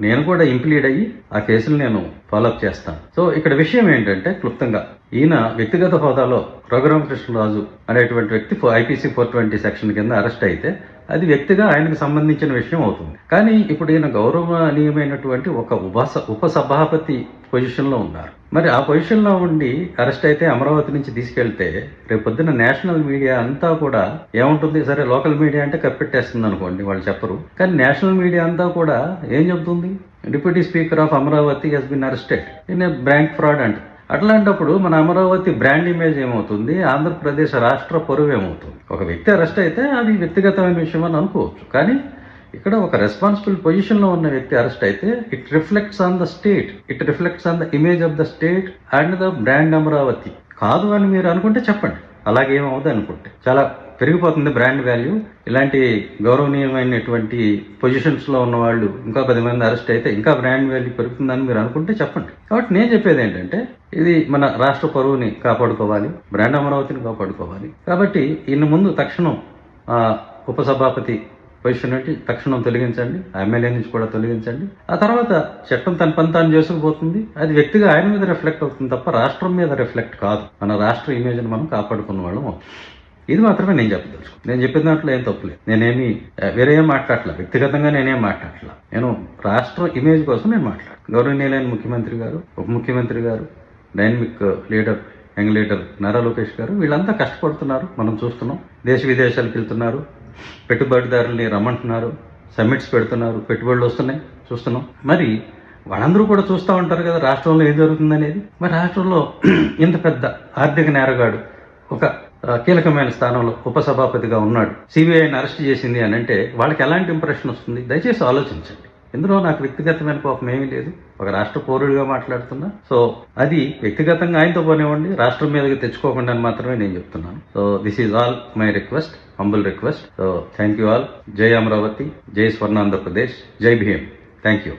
నేను కూడా ఇంప్లీడ్ అయ్యి ఆ కేసులు నేను ఫాలోఅప్ చేస్తాను. సో ఇక్కడ విషయం ఏంటంటే క్లుప్తంగా ఈయన వ్యక్తిగత హోదాలో రఘురామకృష్ణరాజు అనేటువంటి వ్యక్తి ఐపీసీ ఫోర్ ట్వంటీ సెక్షన్ కింద అరెస్ట్ అయితే అది వ్యక్తిగా ఆయనకు సంబంధించిన విషయం అవుతుంది. కానీ ఇప్పుడు ఈయన గౌరవనీయమైనటువంటి ఒక ఉపస ఉపసభాపతి పొజిషన్లో ఉన్నారు. మరి ఆ పొజిషన్లో ఉండి అరెస్ట్ అయితే అమరావతి నుంచి తీసుకెళ్తే రేపు పొద్దున్న నేషనల్ మీడియా అంతా కూడా ఏముంటుంది? సరే లోకల్ మీడియా అంటే కప్పెట్టేస్తుంది అనుకోండి వాళ్ళు చెప్పరు. కానీ నేషనల్ మీడియా అంతా కూడా ఏం చెబుతుంది? Deputy speaker of Amaravati he's been arrested in bank fraud అంట అట్లాంటప్పుడు మన అమరావతి బ్రాండ్ ఇమేజ్ ఏమవుతుంది? ఆంధ్రప్రదేశ్ రాష్ట్ర పరువు ఏమవుతుంది? ఒక వ్యక్తి అరెస్ట్ అయితే అది వ్యక్తిగతమైన విషయం అని అనుకోవచ్చు. కానీ ఇక్కడ ఒక రెస్పాన్సిబుల్ పొజిషన్లో ఉన్న వ్యక్తి అరెస్ట్ అయితే it reflects on the state it reflects on the image of the state and the brand Amaravati. కాదు అని మీరు అనుకుంటే చెప్పండి. అలాగే ఏమవుతుంది అనుకుంటే. చాలా పెరిగిపోతుంది బ్రాండ్ వాల్యూ ఇలాంటి గౌరవనీయమైనటువంటి పొజిషన్స్లో ఉన్న వాళ్ళు ఇంకా పది మంది అరెస్ట్ అయితే ఇంకా బ్రాండ్ వాల్యూ పెరుగుతుందని మీరు అనుకుంటే చెప్పండి. కాబట్టి నేను చెప్పేది ఏంటంటే ఇది మన రాష్ట్ర పరువుని కాపాడుకోవాలి బ్రాండ్ అమరావతిని కాపాడుకోవాలి. కాబట్టి ఇన్ని ముందు తక్షణం ఉపసభాపతి పొజిషన్ నుండి తక్షణం తొలగించండి ఆ ఎమ్మెల్యే నుంచి కూడా తొలగించండి. ఆ తర్వాత చట్టం తన పని తాను చేసుకుపోతుంది. అది వ్యక్తిగా ఆయన మీద రిఫ్లెక్ట్ అవుతుంది తప్ప రాష్ట్రం మీద రిఫ్లెక్ట్ కాదు. మన రాష్ట్ర ఇమేజ్ని మనం కాపాడుకున్న వాళ్ళం ఇది మాత్రమే నేను చెప్పదలుచు నేను చెప్పిన దాంట్లో ఏం తప్పులేదు నేనేమి వేరే ఏం మాట్లాడలే వ్యక్తిగతంగా నేనేం మాట్లాడలే నేను రాష్ట్ర ఇమేజ్ కోసం నేను మాట్లాడు గౌరవనీయులైన ముఖ్యమంత్రి గారు ఉప ముఖ్యమంత్రి గారు dynamic leader young leader Nara Lokesh గారు వీళ్ళంతా కష్టపడుతున్నారు. మనం చూస్తున్నాం. దేశ విదేశాలకు వెళ్తున్నారు. పెట్టుబడిదారుల్ని రమ్మంటున్నారు. సమ్మిట్స్ పెడుతున్నారు. పెట్టుబడులు వస్తున్నాయి. చూస్తున్నాం. మరి వాళ్ళందరూ కూడా చూస్తూ ఉంటారు కదా రాష్ట్రంలో ఏం జరుగుతుంది అనేది మరి రాష్ట్రంలో ఇంత పెద్ద ఆర్థిక నేరగాడు ఒక కీలకమైన స్థానంలో ఉపసభాపతిగా ఉన్నాడు. సిబిఐని అరెస్ట్ చేసింది అని అంటే వాళ్ళకి ఎలాంటి ఇంప్రెషన్ వస్తుంది? దయచేసి ఆలోచించండి. ఇందులో నాకు వ్యక్తిగతమైన కోపం ఏమీ లేదు. ఒక రాష్ట్ర పౌరుడిగా మాట్లాడుతున్నా. సో అది వ్యక్తిగతంగా ఆయనతో పోనివ్వండి రాష్ట్రం మీదకి తెచ్చుకోకుండా అని మాత్రమే నేను చెప్తున్నాను. So this is all my request humble request so thank you all జై అమరావతి జై స్వర్ణ ఆంధ్రప్రదేశ్ జై భీమ్. Thank you